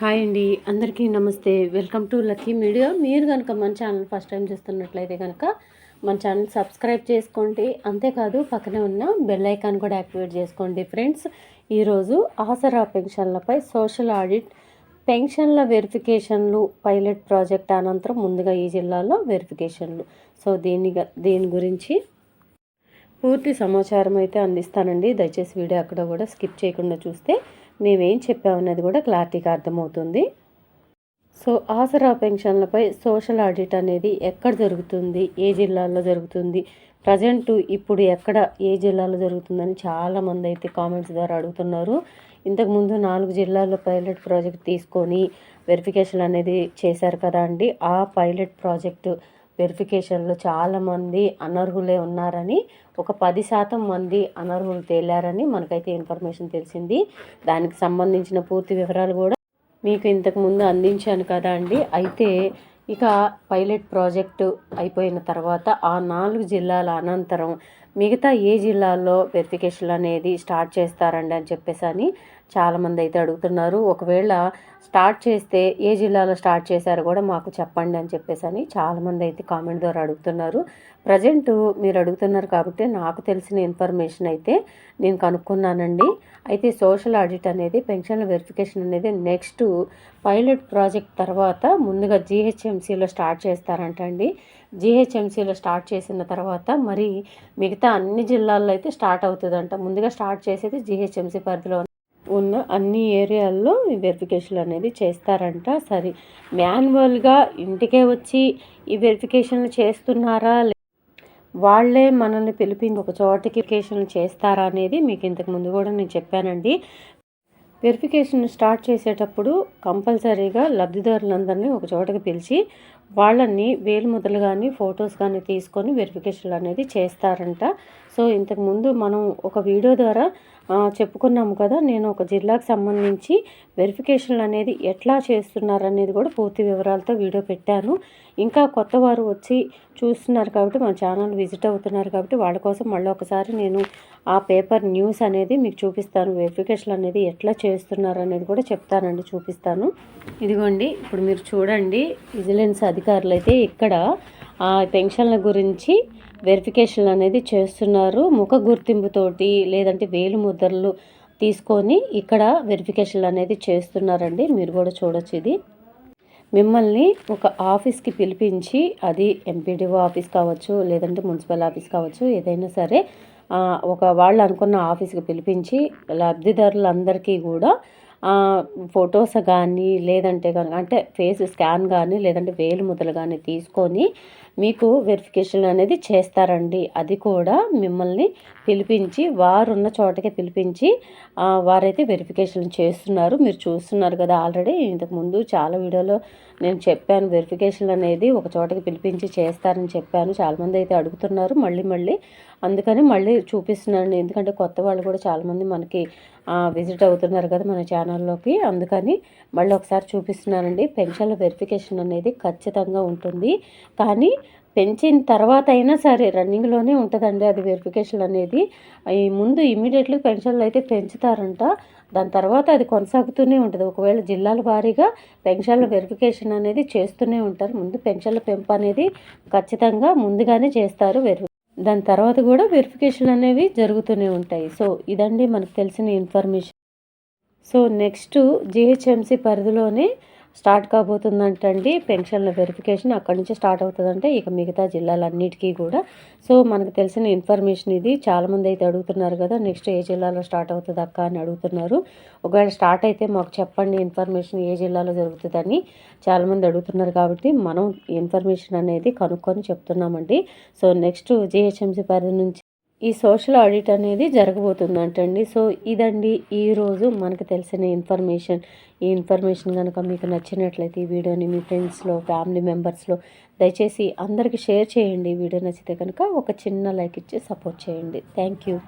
Hi అండి. అందరికీ నమస్తే. Welcome to lucky media. మీరు కనుక మన ఛానల్ ఫస్ట్ టైం చూస్తున్నట్లయితే కనుక మన ఛానల్ సబ్స్క్రైబ్ చేసుకోండి. అంతేకాదు పక్కనే ఉన్న బెల్ ఐకాన్ కూడా యాక్టివేట్ చేసుకోండి ఫ్రెండ్స్. ఈరోజు ఆసరా పెన్షన్లపై సోషల్ ఆడిట్ పెన్షన్ల వెరిఫికేషన్లు పైలట్ ప్రాజెక్ట్ అనంతరం ముందుగా ఈ జిల్లాలో వెరిఫికేషన్లు. సో దీని దీని గురించి పూర్తి సమాచారం అయితే అందిస్తానండి. దయచేసి వీడియో అక్కడ కూడా స్కిప్ చేయకుండా చూస్తే మేమేం చెప్పామన్నది కూడా క్లారిటీగా అర్థమవుతుంది. సో ఆసరా పెన్షన్లపై సోషల్ ఆడిట్ అనేది ఎక్కడ జరుగుతుంది ఏ జిల్లాల్లో జరుగుతుంది ప్రజెంట్ ఇప్పుడు ఎక్కడ ఏ జిల్లాలో జరుగుతుందని చాలామంది అయితే కామెంట్స్ ద్వారా అడుగుతున్నారు. ఇంతకుముందు నాలుగు జిల్లాల్లో పైలట్ ప్రాజెక్ట్ తీసుకొని వెరిఫికేషన్ అనేది చేశారు కదా అండి. ఆ పైలట్ ప్రాజెక్టు వెరిఫికేషన్లో చాలామంది అనర్హులే ఉన్నారని ఒక పది శాతం మంది అనర్హులు తేలారని మనకైతే ఇన్ఫర్మేషన్ తెలిసింది. దానికి సంబంధించిన పూర్తి వివరాలు కూడా మీకు ఇంతకుముందు అందించాను కదా అండి. అయితే ఇక పైలట్ ప్రాజెక్టు అయిపోయిన తర్వాత ఆ నాలుగు జిల్లాల అనంతరం మిగతా ఏ జిల్లాల్లో వెరిఫికేషన్ అనేది స్టార్ట్ చేస్తారండి అని చెప్పేసి అని చాలామంది అయితే అడుగుతున్నారు. ఒకవేళ స్టార్ట్ చేస్తే ఏ జిల్లాలో స్టార్ట్ చేశారో కూడా మాకు చెప్పండి అని చెప్పేసి అని చాలామంది అయితే కామెంట్ ద్వారా అడుగుతున్నారు. ప్రజెంట్ మీరు అడుగుతున్నారు కాబట్టి నాకు తెలిసిన ఇన్ఫర్మేషన్ అయితే నేను కనుక్కున్నానండి. అయితే సోషల్ ఆడిట్ అనేది పెన్షన్ల వెరిఫికేషన్ అనేది నెక్స్ట్ పైలట్ ప్రాజెక్ట్ తర్వాత ముందుగా జీహెచ్ఎంసీలో స్టార్ట్ చేస్తారంట అండి జీహెచ్ఎంసీలో స్టార్ట్ చేసిన తర్వాత మరి మిగతా అన్ని జిల్లాల్లో అయితే స్టార్ట్ అవుతుందంట. ముందుగా స్టార్ట్ చేసేది జీహెచ్ఎంసీ పరిధిలో ఉన్న అన్ని ఏరియాల్లో ఈ వెరిఫికేషన్ అనేది చేస్తారంట. సరే మాన్యువల్గా ఇంటికే వచ్చి ఈ వెరిఫికేషన్లు చేస్తున్నారా? వాళ్ళే మనల్ని పిలిపించి ఒక చోటకి వెరిఫికేషన్ చేస్తారా అనేది మీకు ఇంతకు ముందు కూడా నేను చెప్పానండి. వెరిఫికేషన్ స్టార్ట్ చేసేటప్పుడు కంపల్సరీగా లబ్ధిదారులందరినీ ఒక చోటకి పిలిచి వాళ్ళని వేలు కానీ ఫొటోస్ కానీ తీసుకొని వెరిఫికేషన్ అనేది చేస్తారంట. సో ఇంతకుముందు మనం ఒక వీడియో ద్వారా చెప్పుకున్నాము కదా నేను ఒక జిల్లాకు సంబంధించి వెరిఫికేషన్లు అనేది ఎట్లా చేస్తున్నారు అనేది కూడా పూర్తి వివరాలతో వీడియో పెట్టాను. ఇంకా కొత్త వారు వచ్చి చూస్తున్నారు కాబట్టి మన ఛానల్ విజిట్ అవుతున్నారు కాబట్టి వాళ్ళ కోసం మళ్ళీ ఒకసారి నేను ఆ పేపర్ న్యూస్ అనేది మీకు చూపిస్తాను. వెరిఫికేషన్ అనేది ఎట్లా చేస్తున్నారు అనేది కూడా చెప్తానండి చూపిస్తాను. ఇదిగోండి ఇప్పుడు మీరు చూడండి విజిలెన్స్ అధికారులు అయితే ఇక్కడ ఆ పెన్షన్ల గురించి వెరిఫికేషన్ అనేది చేస్తున్నారు. ముఖ గుర్తింపుతోటి లేదంటే వేలు ముద్రలు తీసుకొని ఇక్కడ వెరిఫికేషన్ అనేది చేస్తున్నారండి. మీరు కూడా చూడొచ్చు ఇది. మిమ్మల్ని ఒక ఆఫీస్కి పిలిపించి అది ఎంపీడీఓ ఆఫీస్ కావచ్చు లేదంటే మున్సిపల్ ఆఫీస్ కావచ్చు ఏదైనా సరే ఒక వాళ్ళు అనుకున్న ఆఫీస్కి పిలిపించి లబ్ధిదారులందరికీ కూడా ఫొటోస్ కానీ లేదంటే కనుక అంటే ఫేస్ స్కాన్ కానీ లేదంటే వేలు ముద్దలు కానీ తీసుకొని మీకు వెరిఫికేషన్ అనేది చేస్తారండి. అది కూడా మిమ్మల్ని పిలిపించి వారు ఉన్న చోటకే పిలిపించి వారైతే వెరిఫికేషన్ చేస్తున్నారు. మీరు చూస్తున్నారు కదా ఆల్రెడీ. ఇంతకుముందు చాలా వీడియోలో నేను చెప్పాను వెరిఫికేషన్ అనేది ఒక చోటకి పిలిపించి చేస్తారని చెప్పాను. చాలామంది అయితే అడుగుతున్నారు మళ్ళీ మళ్ళీ. అందుకని మళ్ళీ చూపిస్తున్నాను ఎందుకంటే కొత్త వాళ్ళు కూడా చాలామంది మనకి విజిట్ అవుతున్నారు కదా మన ఛానల్లోకి. అందుకని మళ్ళీ ఒకసారి చూపిస్తున్నానండి. పెన్షన్ల వెరిఫికేషన్ అనేది ఖచ్చితంగా ఉంటుంది. కానీ పెంచిన తర్వాత అయినా సరే రన్నింగ్లోనే ఉంటుందండి అది వెరిఫికేషన్ అనేది. ఈ ముందు ఇమీడియట్లీ పెన్షన్లు అయితే పెంచుతారంట. దాని తర్వాత అది కొనసాగుతూనే ఉంటుంది. ఒకవేళ జిల్లాల వారీగా పెన్షన్ల వెరిఫికేషన్ అనేది చేస్తూనే ఉంటారు. ముందు పెన్షన్ల పెంపు అనేది ఖచ్చితంగా ముందుగానే చేస్తారు వెరి దాని తర్వాత కూడా వెరిఫికేషన్ అనేవి జరుగుతూనే ఉంటాయి. సో ఇదండి మనకు తెలిసిన ఇన్ఫర్మేషన్ సో నెక్స్ట్ జిహెచ్ఎంసి పరిధిలోనే స్టార్ట్ కాబోతుందంటండి. పెన్షన్ల వెరిఫికేషన్ అక్కడి నుంచి స్టార్ట్ అవుతుందంటే ఇక మిగతా జిల్లాలన్నిటికీ కూడా. సో మనకు తెలిసిన ఇన్ఫర్మేషన్ ఇది. చాలామంది అయితే అడుగుతున్నారు కదా నెక్స్ట్ ఏ జిల్లాలో స్టార్ట్ అవుతుంది అక్క అని అడుగుతున్నారు. ఒకవేళ స్టార్ట్ అయితే మాకు చెప్పండి ఇన్ఫర్మేషన్ ఏ జిల్లాలో జరుగుతుందని చాలామంది అడుగుతున్నారు కాబట్టి మనం ఇన్ఫర్మేషన్ అనేది కనుక్కొని చెప్తున్నామండి. సో నెక్స్ట్ జిహెచ్ఎంసీ పరిధి నుంచి ఈ సోషల్ ఆడిట్ అనేది జరగబోతుందంటండి. సో ఇదండి ఈరోజు మనకు తెలిసిన ఇన్ఫర్మేషన్. ఈ ఇన్ఫర్మేషన్ కనుక మీకు నచ్చినట్లయితే ఈ వీడియోని మీ ఫ్రెండ్స్లో ఫ్యామిలీ మెంబర్స్లో దయచేసి అందరికీ షేర్ చేయండి. వీడియో నచ్చితే కనుక ఒక చిన్న లైక్ ఇచ్చి సపోర్ట్ చేయండి. Thank you.